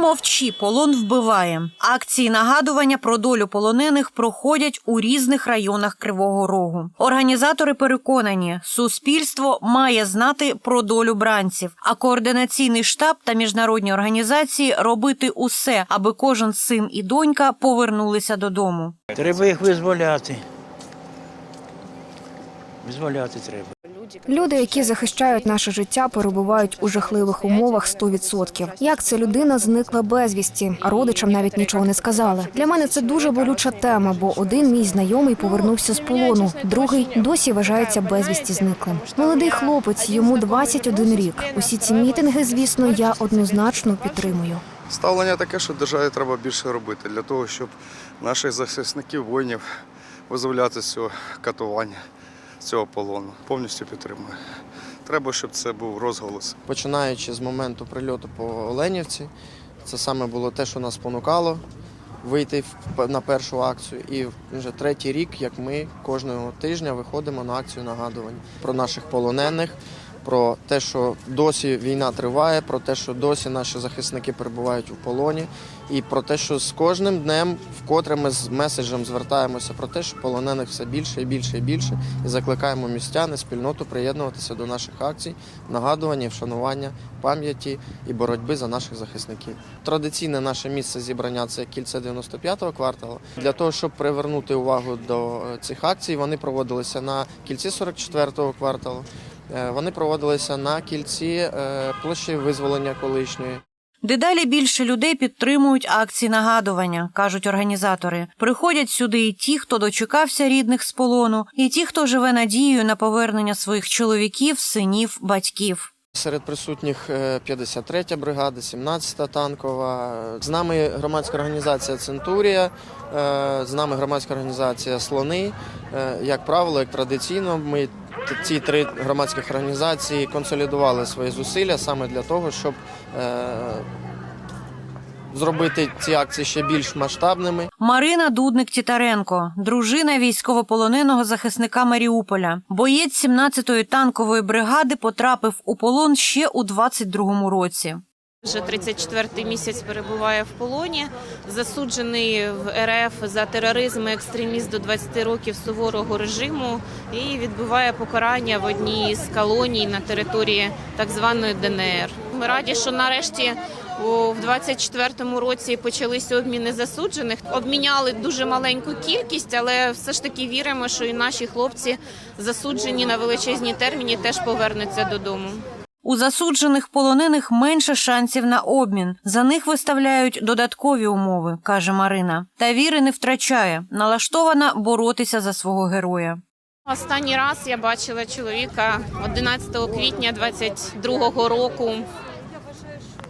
мовчи, полон вбиває. Акції нагадування про долю полонених проходять у різних районах Кривого Рогу. Організатори переконані, суспільство має знати про долю бранців, а координаційний штаб та міжнародні організації робити усе, аби кожен син і донька повернулися додому. Треба їх визволяти. Визволяти треба. Люди, які захищають наше життя, перебувають у жахливих умовах 100%. Як ця людина зникла безвісті, а родичам навіть нічого не сказали. Для мене це дуже болюча тема, бо один мій знайомий повернувся з полону, другий досі вважається безвісті зниклим. Молодий хлопець, йому 21 рік. Усі ці мітинги, звісно, я однозначно підтримую. Ставлення таке, що державі треба більше робити для того, щоб наших захисників, воїнів визволяти з цього катування, цього полону. Повністю підтримую. Треба, щоб це був розголос. починаючи з моменту прильоту по Оленівці, це саме було те, що нас спонукало вийти на першу акцію. І вже третій рік, як ми кожного тижня виходимо на акцію нагадувань про наших полонених, про те, що досі війна триває, про те, що досі наші захисники перебувають у полоні, і про те, що з кожним днем, вкотре ми з меседжем звертаємося про те, що полонених все більше і більше і більше, і закликаємо містяни, спільноту приєднуватися до наших акцій, нагадування, вшанування пам'яті і боротьби за наших захисників. Традиційне наше місце зібрання це кільце 95-го кварталу. Для того, щоб привернути увагу до е, цих акцій, вони проводилися на кільці 44-го кварталу. Е, Вони проводилися на кільці е, площі визволення колишньої. Дедалі більше людей підтримують акції нагадування, кажуть організатори. Приходять сюди і ті, хто дочекався рідних з полону, і ті, хто живе надією на повернення своїх чоловіків, синів, батьків. Серед присутніх е, 53-я бригада, 17-та танкова. З нами громадська організація Центурія, е, з нами громадська організація Слони. Е, Як правило, як традиційно, ми ці три громадських організації консолідували свої зусилля саме для того, щоб е, зробити ці акції ще більш масштабними. Марина Дудник Тітаренко, дружина військовополоненого захисника Маріуполя. Боєць 17-ї танкової бригади потрапив у полон ще у 22-му році. Вже 34-й місяць перебуває в полоні, засуджений в РФ за тероризм і екстреміст до 20 років суворого режиму і відбуває покарання в одній з колоній на території так званої ДНР. Ми раді, що нарешті у- в 24-му році почалися обміни засуджених. Обміняли дуже маленьку кількість, але все ж таки віримо, що і наші хлопці засуджені на величезні терміни теж повернуться додому. У засуджених полонених менше шансів на обмін. За них виставляють додаткові умови, каже Марина. Та віри не втрачає, налаштована боротися за свого героя. Останній раз я бачила чоловіка 11 квітня 22-го року.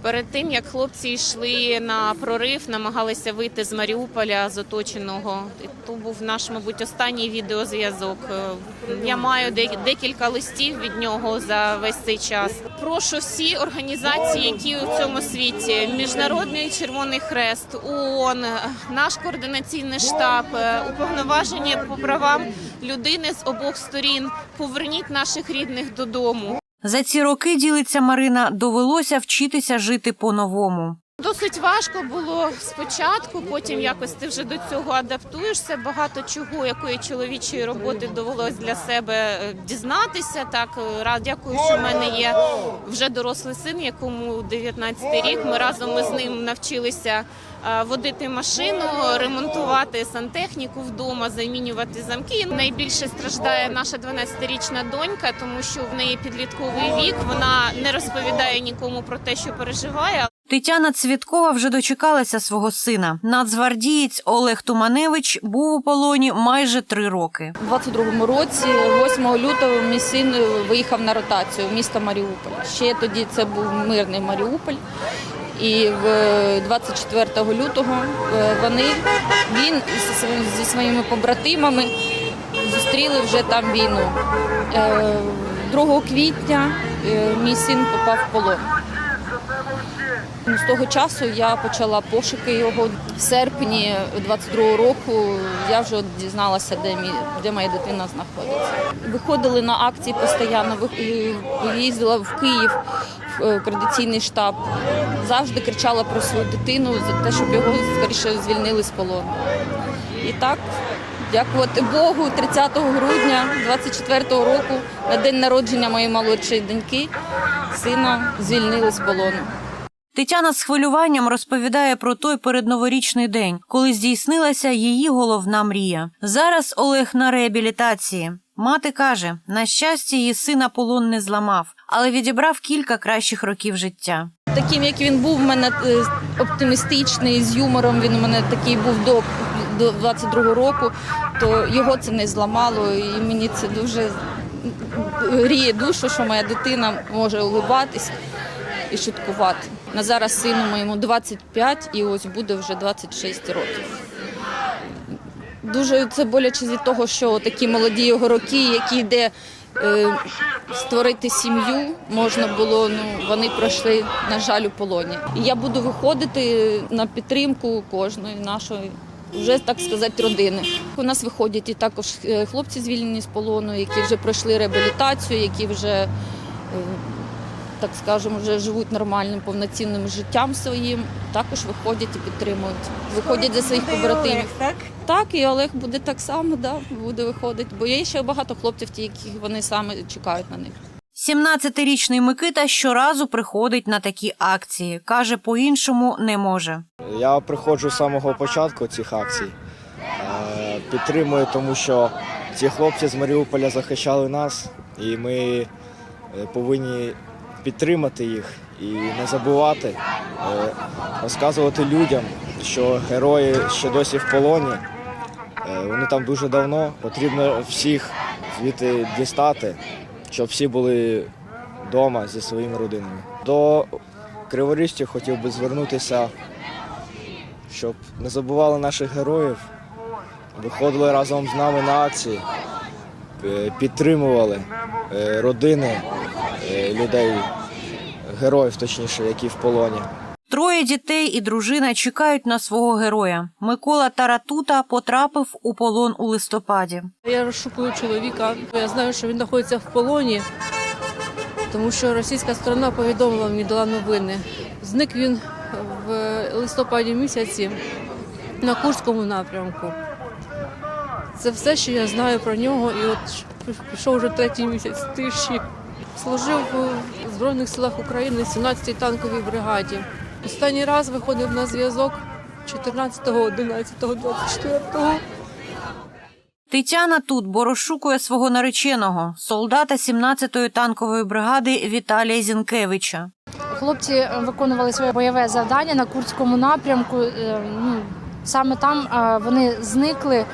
Перед тим як хлопці йшли на прорив, намагалися вийти з Маріуполя з оточеного. То був наш, мабуть, останній відеозв'язок. Я маю де- декілька листів від нього за весь цей час. Прошу всі організації, які у цьому світі, Міжнародний Червоний Хрест, ООН, наш координаційний штаб, е, уповноважені по правам людини з обох сторін. Поверніть наших рідних додому. За ці роки, ділиться Марина, довелося вчитися жити по-новому. Досить важко було спочатку, потім якось ти вже до цього адаптуєшся. Багато чого, якої чоловічої роботи довелось для себе е, дізнатися. Так е, рад дякую, що в мене є вже дорослий син, якому 19 рік. Ми разом із ним навчилися е, водити машину, ремонтувати сантехніку вдома, замінювати замки. Найбільше страждає наша 12-річна донька, тому що в неї підлітковий вік. Вона не розповідає нікому про те, що переживає. Тетяна Цвіткова вже дочекалася свого сина. Нацгвардієць Олег Туманевич був у полоні майже три роки. У 22-му році, 8 лютого, мій син виїхав на ротацію в місто Маріуполь. Ще тоді це був мирний Маріуполь. І в 24 лютого е, вони він зі своїми побратимами зустріли вже там війну. Е, 2 квітня е, мій син попав в полон. Ну, З того часу я почала пошуки його. В серпні 22-го року я вже дізналася, де, мій, де моя дитина знаходиться. Виходили на акції постійно, ви- е, їздила в Київ, е, координаційний штаб. Завжди кричала про свою дитину за те, щоб його скоріше звільнили з полону. І так, дякувати Богу, 30 грудня 24-го року, на день народження моєї молодшої доньки, сина звільнили з полону. Тетяна з хвилюванням розповідає про той передноворічний день, коли здійснилася її головна мрія. Зараз Олег на реабілітації. Мати каже: на щастя, її сина полон не зламав, але відібрав кілька кращих років життя. Таким, як він був, в мене е, оптимістичний, з юмором. Він у мене такий був до, до 22-го року, то його це не зламало. І мені це дуже гріє душу, що моя дитина може улибатись і шуткувати. На зараз сину моєму 25 і ось буде вже 26 років. Дуже це боляче від того, що такі молоді його роки, які йде е, створити сім'ю, можна було. Ну вони пройшли, на жаль, у полоні. І я буду виходити на підтримку кожної нашої. Вже так сказати, родини. У нас виходять і також е, хлопці звільнені з полону, які вже пройшли реабілітацію, які вже, е, так скажемо, вже живуть нормальним повноцінним життям своїм. Також виходять і підтримують. Виходять за своїх побратимів. Так, і Олег буде так само, да, буде виходити. Бо є ще багато хлопців, ті, які вони саме чекають на них. 17-річний Микита щоразу приходить на такі акції. каже, по-іншому не може. Я приходжу з самого початку цих акцій. Е, Підтримую, тому що ці хлопці з Маріуполя захищали нас, і ми е, повинні підтримати їх і не забувати, е, розказувати людям, що герої ще досі в полоні. Е, Вони там дуже давно. Потрібно всіх звідти дістати, щоб всі були вдома зі своїми родинами. До криворіжців хотів би звернутися щоб не забували наших героїв, виходили разом з нами на акції, е, підтримували родини людей, героїв, точніше, які в полоні. Троє дітей і дружина чекають на свого героя. Микола Таратута потрапив у полон у листопаді. Я розшукую чоловіка. Я знаю, що він знаходиться в полоні, тому що російська сторона повідомила мені, дала новини. Зник він в листопаді місяці на Курському напрямку. Це все, що я знаю про нього, і от пішов вже третій місяць тиші. Служив у Збройних силах України 17-й танковій бригаді. Останній раз виходив на зв'язок 14.11.24. Тетяна тут, бо розшукує свого нареченого, солдата 17-ї танкової бригади Віталія Зінкевича. Хлопці е, виконували своє бойове завдання на Курському напрямку. Е, Ну, саме там е, вони зникли.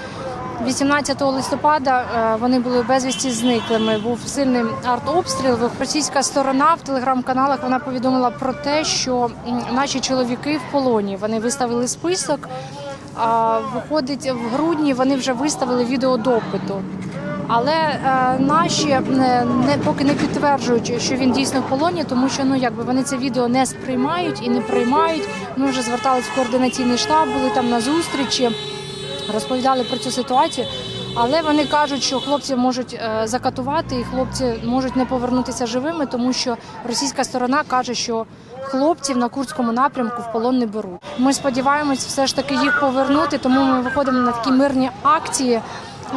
18 листопада е, вони були безвісті зниклими. Був сильний артобстріл. Російська сторона в телеграм-каналах вона повідомила про те, що наші чоловіки в полоні. Вони виставили список. А виходить в грудні. Вони вже виставили відеодопиту. Але е, наші е, не поки не підтверджують, що він дійсно в полоні, тому що ну якби вони це відео не сприймають і не приймають. Ми вже звертались в координаційний штаб, були там на зустрічі, розповідали про цю ситуацію. Але вони кажуть, що хлопці можуть е, закатувати, і хлопці можуть не повернутися живими, тому що російська сторона каже, що хлопців на курському напрямку в полон не беруть. Ми сподіваємось все ж таки їх повернути, тому ми виходимо на такі мирні акції.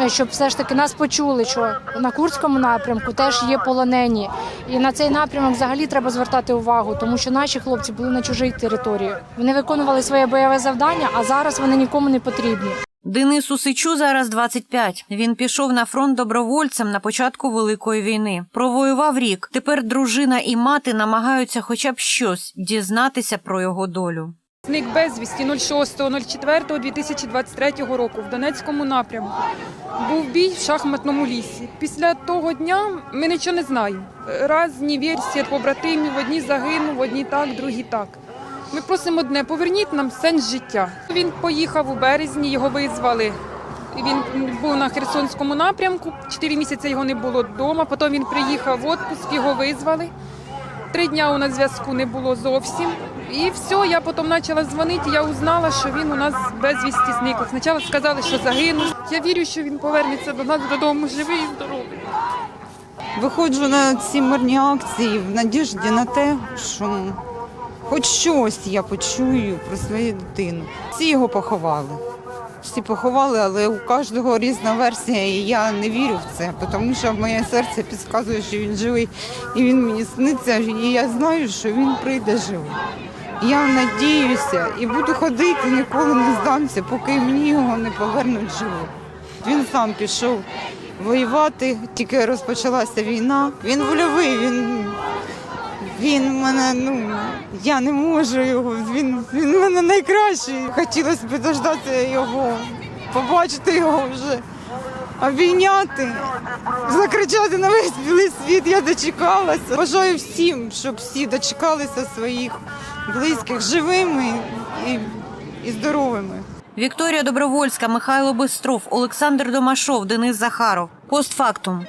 е, Щоб все ж таки нас почули, що на Курському напрямку теж є полонені, і на цей напрямок взагалі треба звертати увагу, тому що наші хлопці були на чужій території. Вони виконували своє бойове завдання, а зараз вони нікому не потрібні. Денису Сичу зараз 25. Він пішов на фронт добровольцем на початку Великої війни. Провоював рік. Тепер дружина і мати намагаються хоча б щось дізнатися про його долю. Зник безвісті 06.04.2023 року в Донецькому напрямку. Був бій в шахматному лісі. Після того дня ми нічого не знаємо. Разні версії побратимів, одні загинув, одні так, другі так. Ми просимо одне, поверніть нам сенс життя. Він поїхав у березні, його визвали. Він був на Херсонському напрямку, чотири місяці його не було вдома. Потім він приїхав в відпуск, його визвали. Три дня у нас зв'язку не було зовсім. І все, я потім почала дзвонити, я узнала, що він у нас безвісті зник. Спочатку сказали, що загинув. Я вірю, що він повернеться до нас додому живий і здоровий. виходжу на ці мирні акції в надіжді на те, що хоч щось я почую про свою дитину. Всі його поховали. Всі поховали, але у кожного різна версія, і я не вірю в це, тому що моє серце підказує, що він живий, і він мені сниться, і я знаю, що він прийде живий. Я надіюся і буду ходити, ніколи не здамся, поки мені його не повернуть живим. Він сам пішов воювати, тільки розпочалася війна. Він вольовий, він, він мене, ну, я не можу його, він, він мене найкращий. Хотілося б дождати його, побачити його вже, обійняти, закричати на весь білий світ. Я дочекалася. Бажаю всім, щоб всі дочекалися своїх близьких живими і, і здоровими. Вікторія Добровольська, Михайло Бистров, Олександр Домашов, Денис Захаров. Постфактум.